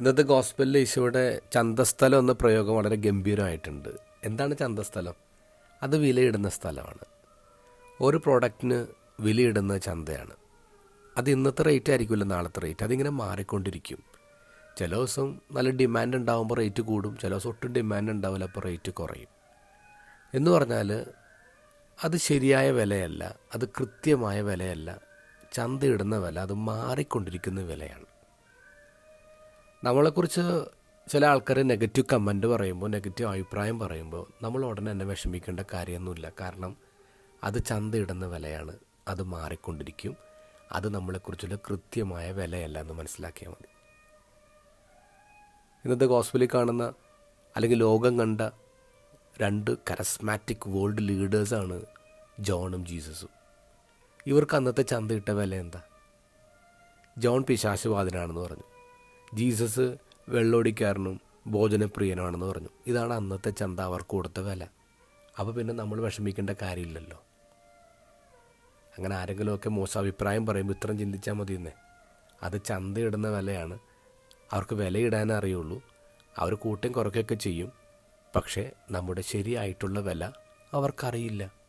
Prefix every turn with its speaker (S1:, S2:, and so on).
S1: ഇന്നത്തെ ഗോസ്പെല്ലിൽ ഈശോയുടെ ചന്തസ്ഥലം എന്ന പ്രയോഗം വളരെ ഗംഭീരമായിട്ടുണ്ട്. എന്താണ് ചന്തസ്ഥലം? അത് വിലയിടുന്ന സ്ഥലമാണ്. ഒരു പ്രോഡക്റ്റിന് വിലയിടുന്ന ചന്തയാണ്. അത് ഇന്നത്തെ റേറ്റ് ആയിരിക്കില്ല നാളത്തെ റേറ്റ് അതിങ്ങനെ മാറിക്കൊണ്ടിരിക്കും. ചില ദിവസം നല്ല ഡിമാൻഡ് ഉണ്ടാകുമ്പോൾ റേറ്റ് കൂടും. ചില ദിവസം ഒട്ടും ഡിമാൻഡ് ഉണ്ടാവില്ല അപ്പോൾ റേറ്റ് കുറയും. എന്ന് പറഞ്ഞാൽ അത് ശരിയായ വിലയല്ല അത് കൃത്യമായ വിലയല്ല. ചന്തയിടുന്ന വില അത് മാറിക്കൊണ്ടിരിക്കുന്ന വിലയാണ്. നമ്മളെക്കുറിച്ച് ചില ആൾക്കാർ നെഗറ്റീവ് കമന്റ് പറയുമ്പോൾ നെഗറ്റീവ് അഭിപ്രായം പറയുമ്പോൾ നമ്മൾ ഉടനെ തന്നെ വിഷമിക്കേണ്ട കാര്യമൊന്നുമില്ല. കാരണം അത് ചന്തയിടുന്ന വിലയാണ്. അത് മാറിക്കൊണ്ടിരിക്കും. അത് നമ്മളെക്കുറിച്ചുള്ള കൃത്യമായ വിലയല്ല എന്ന് മനസ്സിലാക്കിയാൽ മതി. ഇന്നത്തെ ഗോസ്ബലി കാണുന്ന അല്ലെങ്കിൽ ലോകം കണ്ട രണ്ട് കരസ്മാറ്റിക് വേൾഡ് ലീഡേഴ്സാണ് ജോണും ജീസസും. ഇവർക്ക് അന്നത്തെ ചന്തയിട്ട വില എന്താ? ജോൺ പിശാശുവാദനാണെന്ന് പറഞ്ഞു. ജീസസ് വെള്ളോടിക്കാരനും ഭോജനപ്രിയനുമാണെന്ന് പറഞ്ഞു. ഇതാണ് അന്നത്തെ ചന്ത അവർക്ക് കൊടുത്ത വില. അപ്പോൾ പിന്നെ നമ്മൾ വിഷമിക്കേണ്ട കാര്യമില്ലല്ലോ. അങ്ങനെ ആരെങ്കിലുമൊക്കെ മോശം അഭിപ്രായം പറയുമ്പോൾ ഇത്രയും ചിന്തിച്ചാൽ മതി എന്നേ അത് ചന്തയിടുന്ന വിലയാണ്. അവർക്ക് വിലയിടാനേ അറിയുള്ളൂ. അവർ കൂട്ടം കുറയ്ക്കൊക്കെ ചെയ്യും. പക്ഷേ നമ്മുടെ ശരിയായിട്ടുള്ള വില അവർക്കറിയില്ല.